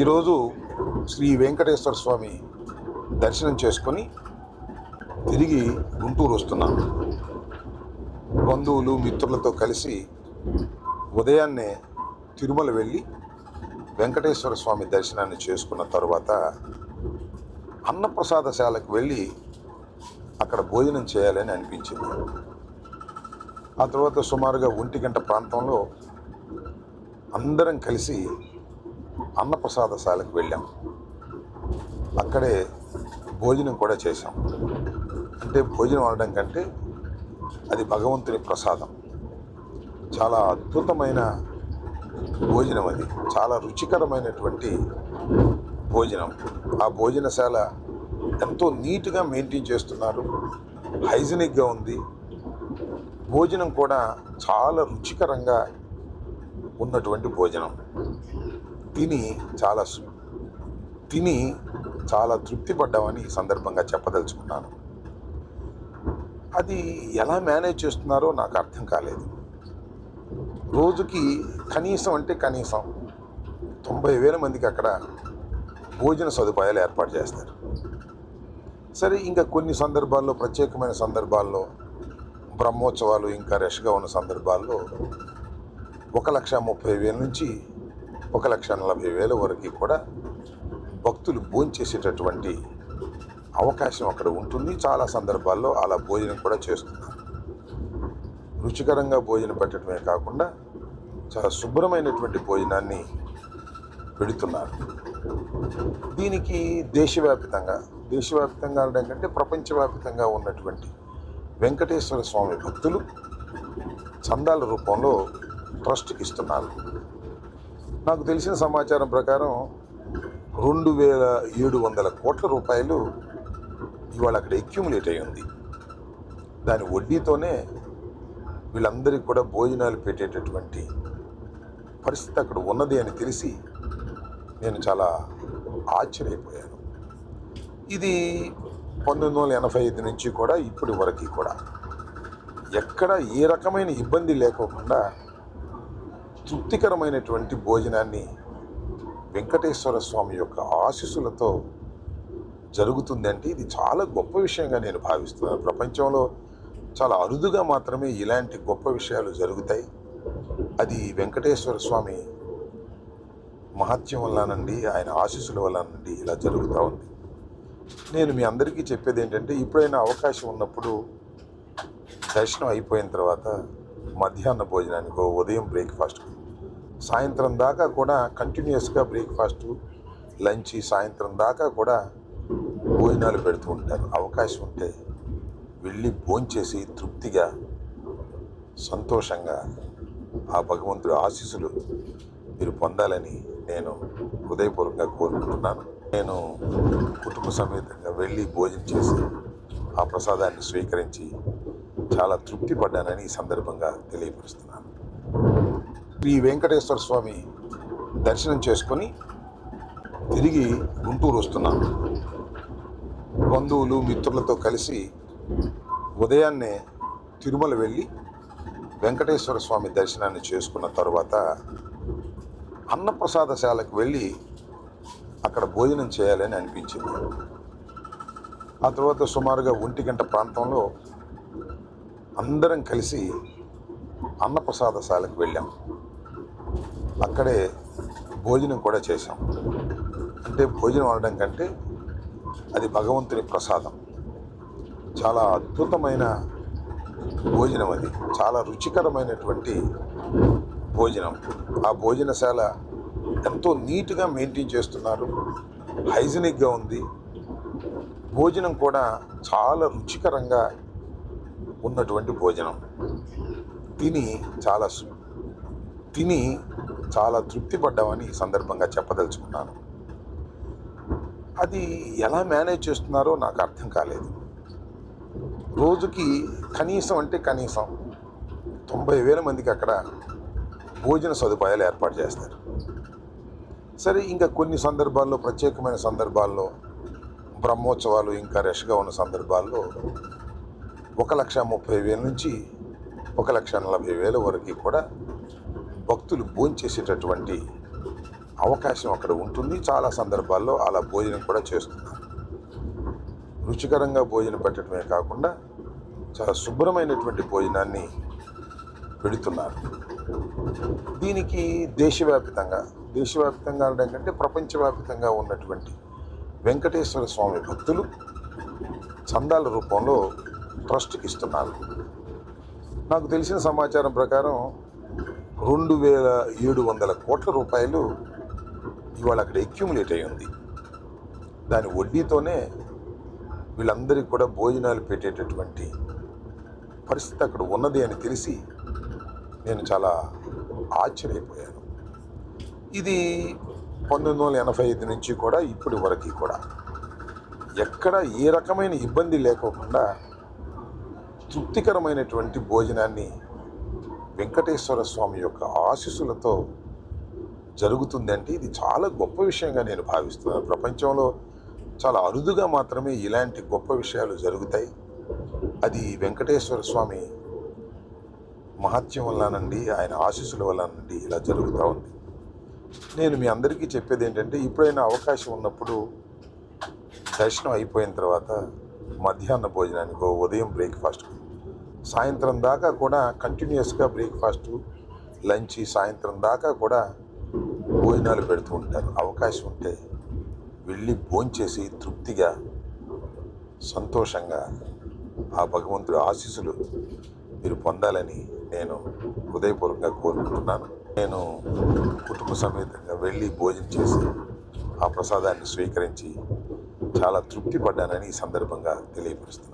ఈరోజు శ్రీ వెంకటేశ్వర స్వామి దర్శనం చేసుకొని తిరిగి గుంటూరు వస్తున్నాను బంధువులు మిత్రులతో కలిసి ఉదయాన్నే తిరుమల వెళ్ళి వెంకటేశ్వర స్వామి దర్శనాన్ని చేసుకున్న తర్వాత అన్నప్రసాదశాలకు వెళ్ళి అక్కడ భోజనం చేయాలని అనిపించింది. ఆ తర్వాత సుమారుగా ఒంటి గంట ప్రాంతంలో అందరం కలిసి అన్నప్రసాదశాలకు వెళ్ళాం. అక్కడే భోజనం కూడా చేశాం. అంటే భోజనం అనడం కంటే అది భగవంతుని ప్రసాదం. చాలా అద్భుతమైన భోజనం అది. చాలా రుచికరమైనటువంటి భోజనం. ఆ భోజనశాల ఎంతో నీట్గా మెయింటైన్ చేస్తున్నారు. హైజీనిక్గా ఉంది. భోజనం కూడా చాలా రుచికరంగా ఉన్నటువంటి భోజనం. తిని చాలా తిని చాలా తృప్తి పడ్డామని ఈ సందర్భంగా చెప్పదలుచుకున్నాను. అది ఎలా మేనేజ్ చేస్తున్నారో నాకు అర్థం కాలేదు. రోజుకి కనీసం అంటే కనీసం తొంభై వేల మందికి అక్కడ భోజన సదుపాయాలు ఏర్పాటు చేస్తారు. సరే ఇంకా కొన్ని సందర్భాల్లో ప్రత్యేకమైన సందర్భాల్లో బ్రహ్మోత్సవాలు ఇంకా రష్గా ఉన్న సందర్భాల్లో ఒక లక్ష ముప్పై వేల నుంచి ఒక లక్ష నలభై వేల వరకు కూడా భక్తులు భోంచేసేటటువంటి అవకాశం అక్కడ ఉంటుంది. చాలా సందర్భాల్లో అలా భోజనం కూడా చేస్తున్నారు. రుచికరంగా భోజనం పెట్టడమే కాకుండా చాలా శుభ్రమైనటువంటి భోజనాన్ని పెడుతున్నారు. దీనికి దేశవ్యాప్తంగా దేశవ్యాప్తంగా అనడం కంటే ప్రపంచవ్యాప్తంగా ఉన్నటువంటి వెంకటేశ్వర స్వామి భక్తులు చందాల రూపంలో ట్రస్ట్కి ఇస్తున్నారు. నాకు తెలిసిన సమాచారం ప్రకారం రెండు వేల ఏడు వందల కోట్ల రూపాయలు ఇవాళ అక్కడ ఎక్యుములేట్ అయి ఉంది. దాని వడ్డీతోనే వీళ్ళందరికీ కూడా భోజనాలు పెట్టేటటువంటి పరిస్థితి అక్కడ ఉన్నది అని తెలిసి నేను చాలా ఆశ్చర్యపోయాను. ఇది పంతొమ్మిది వందల ఎనభై ఐదు నుంచి కూడా ఇప్పటి వరకు కూడా ఎక్కడ ఏ రకమైన ఇబ్బంది లేకోకుండా తృప్తికరమైనటువంటి భోజనాన్ని వెంకటేశ్వర స్వామి యొక్క ఆశీస్సులతో జరుగుతుందంటే ఇది చాలా గొప్ప విషయంగా నేను భావిస్తున్నాను. ప్రపంచంలో చాలా అరుదుగా మాత్రమే ఇలాంటి గొప్ప విషయాలు జరుగుతాయి. అది వెంకటేశ్వర స్వామి మహత్యం వల్లనండి ఆయన ఆశీస్సుల వల్లనండి ఇలా జరుగుతూ ఉంది. నేను మీ అందరికీ చెప్పేది ఏంటంటే ఇప్పుడైనా అవకాశం ఉన్నప్పుడు దర్శనం అయిపోయిన తర్వాత మధ్యాహ్న భోజనానికో ఉదయం బ్రేక్ఫాస్ట్ సాయంత్రం దాకా కూడా కంటిన్యూస్గా బ్రేక్ఫాస్ట్ లంచ్ సాయంత్రం దాకా కూడా భోజనాలు పెడుతూ ఉంటారు. అవకాశం ఉంటే వెళ్ళి భోంచేసి తృప్తిగా సంతోషంగా ఆ భగవంతుడి ఆశీస్సులు మీరు పొందాలని నేను హృదయపూర్వకంగా కోరుకుంటున్నాను. నేను కుటుంబ సమేతంగా వెళ్ళి భోజనం చేసి ఆ ప్రసాదాన్ని స్వీకరించి చాలా తృప్తి పడ్డానని ఈ సందర్భంగా తెలియపరుస్తున్నాను. శ్రీ వెంకటేశ్వర స్వామి దర్శనం చేసుకొని తిరిగి గుంటూరు వస్తున్నాను బంధువులు మిత్రులతో కలిసి ఉదయాన్నే తిరుమల వెళ్ళి వెంకటేశ్వర స్వామి దర్శనాన్ని చేసుకున్న తర్వాత అన్నప్రసాదశాలకు వెళ్ళి అక్కడ భోజనం చేయాలని అనిపించింది. ఆ తర్వాత సుమారుగా ఒంటి గంట ప్రాంతంలో అందరం కలిసి అన్నప్రసాదశాలకు వెళ్ళాం. అక్కడే భోజనం కూడా చేశాం. అంటే భోజనం అనడం కంటే అది భగవంతుని ప్రసాదం. చాలా అద్భుతమైన భోజనం అది. చాలా రుచికరమైనటువంటి భోజనం. ఆ భోజనశాల ఎంతో నీట్గా మెయింటైన్ చేస్తున్నారు. హైజనిక్గా ఉంది. భోజనం కూడా చాలా రుచికరంగా ఉన్నటువంటి భోజనం. తిని చాలా తిని చాలా తృప్తి పడ్డామని ఈ సందర్భంగా చెప్పదలుచుకున్నాను. అది ఎలా మేనేజ్ చేస్తున్నారో నాకు అర్థం కాలేదు. రోజుకి కనీసం అంటే కనీసం తొంభై వేల మందికి అక్కడ భోజన సదుపాయాలు ఏర్పాటు చేస్తారు. సరే ఇంకా కొన్ని సందర్భాల్లో ప్రత్యేకమైన సందర్భాల్లో బ్రహ్మోత్సవాలు ఇంకా రష్గా ఉన్న సందర్భాల్లో ఒక లక్ష ముప్పై వేల నుంచి ఒక లక్ష నలభై వేల వరకు కూడా భక్తులు భోంచేసేటటువంటి అవకాశం అక్కడ ఉంటుంది. చాలా సందర్భాల్లో అలా భోజనం కూడా చేస్తున్నారు. రుచికరంగా భోజనం పెట్టడమే కాకుండా చాలా శుభ్రమైనటువంటి భోజనాన్ని పెడుతున్నారు. దీనికి దేశవ్యాప్తంగా దేశవ్యాప్తంగా అనడం కంటే ప్రపంచవ్యాప్తంగా ఉన్నటువంటి వెంకటేశ్వర స్వామి భక్తులు చందాల రూపంలో ట్రస్ట్కి ఇస్తున్నారు. నాకు తెలిసిన సమాచారం ప్రకారం రెండు వేల ఏడు వందల కోట్ల రూపాయలు ఇవాళ అక్కడ ఎక్యుములేట్ అయి ఉంది. దాని వడ్డీతోనే వీళ్ళందరికీ కూడా భోజనాలు పెట్టేటటువంటి పరిస్థితి అక్కడ ఉన్నది అని తెలిసి నేను చాలా ఆశ్చర్యపోయాను. ఇది పంతొమ్మిది వందల ఎనభై ఐదు నుంచి కూడా ఇప్పటి వరకు కూడా ఎక్కడ ఏ రకమైన ఇబ్బంది లేకోకుండా తృప్తికరమైనటువంటి భోజనాన్ని వెంకటేశ్వర స్వామి యొక్క ఆశీస్సులతో జరుగుతుందంటే ఇది చాలా గొప్ప విషయంగా నేను భావిస్తున్నాను. ప్రపంచంలో చాలా అరుదుగా మాత్రమే ఇలాంటి గొప్ప విషయాలు జరుగుతాయి. అది వెంకటేశ్వర స్వామి మహత్యం వల్లనండి ఆయన ఆశీస్సుల వల్లనండి ఇలా జరుగుతూ ఉంది. నేను మీ అందరికీ చెప్పేది ఏంటంటే ఎప్పుడైనా అవకాశం ఉన్నప్పుడు దర్శనం అయిపోయిన తర్వాత మధ్యాహ్న భోజనానికో ఉదయం బ్రేక్ఫాస్ట్ సాయంత్రం దాకా కూడా కంటిన్యూస్గా బ్రేక్ఫాస్ట్ లంచ్ సాయంత్రం దాకా కూడా భోజనాలు పెడుతూ ఉంటారు. అవకాశం ఉంటే వెళ్ళి భోంచేసి తృప్తిగా సంతోషంగా ఆ భగవంతుడి ఆశీస్సులు మీరు పొందాలని నేను హృదయపూర్వకంగా కోరుకుంటున్నాను. నేను కుటుంబ సమేతంగా వెళ్ళి భోజనం చేసి ఆ ప్రసాదాన్ని స్వీకరించి చాలా తృప్తి పడ్డానని ఈ సందర్భంగా తెలియపరుస్తుంది.